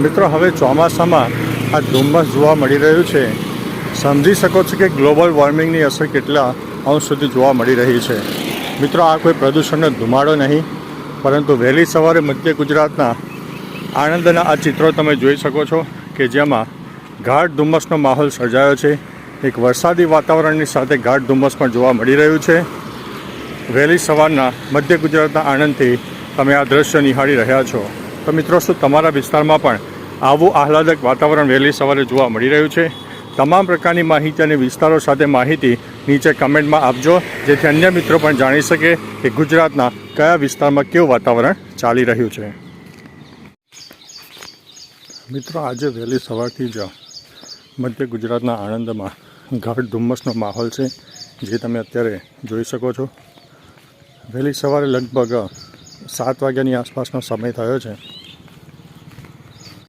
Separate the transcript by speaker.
Speaker 1: મિત્રો, હવે ચોમાસામાં આ ધુમ્મસ જોવા મળી રહ્યું છે. સમજી શકો છો કે ગ્લોબલ વોર્મિંગની અસર કેટલા અંશ સુધી જોવા મળી રહી છે. મિત્રો, આ કોઈ પ્રદૂષણનો ધુમાડો નહીં, પરંતુ વહેલી સવારે મધ્ય ગુજરાતના આણંદના આ ચિત્રો તમે જોઈ શકો છો કે જેમાં ગાઢ ધુમ્મસનો માહોલ સર્જાયો છે. એક વરસાદી વાતાવરણની સાથે ગાઢ ધુમ્મસ પણ જોવા મળી રહ્યું છે. વહેલી સવારના મધ્ય ગુજરાતના આણંદથી તમે આ દ્રશ્ય નિહાળી રહ્યા છો. તો મિત્રો, શું તમારા વિસ્તારમાં પણ આવું આહલાદક વાતાવરણ વહેલી સવારે જોવા મળી રહ્યું છે? તમામ પ્રકારની માહિતી અને વિસ્તારો સાથે માહિતી નીચે કમેન્ટમાં આપજો. જેથી અન્ય મિત્રો પણ જાણી શકે કે ગુજરાતના કયા વિસ્તારમાં કેવું વાતાવરણ ચાલી રહ્યું છે. મિત્રો, આજે વહેલી સવારથી જ મધ્ય ગુજરાતના આણંદમાં ગાઢ ધુમ્મસનો માહોલ છે, જે તમે અત્યારે જોઈ શકો છો. વહેલી સવારે લગભગ સાત વાગ્યાની આસપાસનો સમય થયો છે.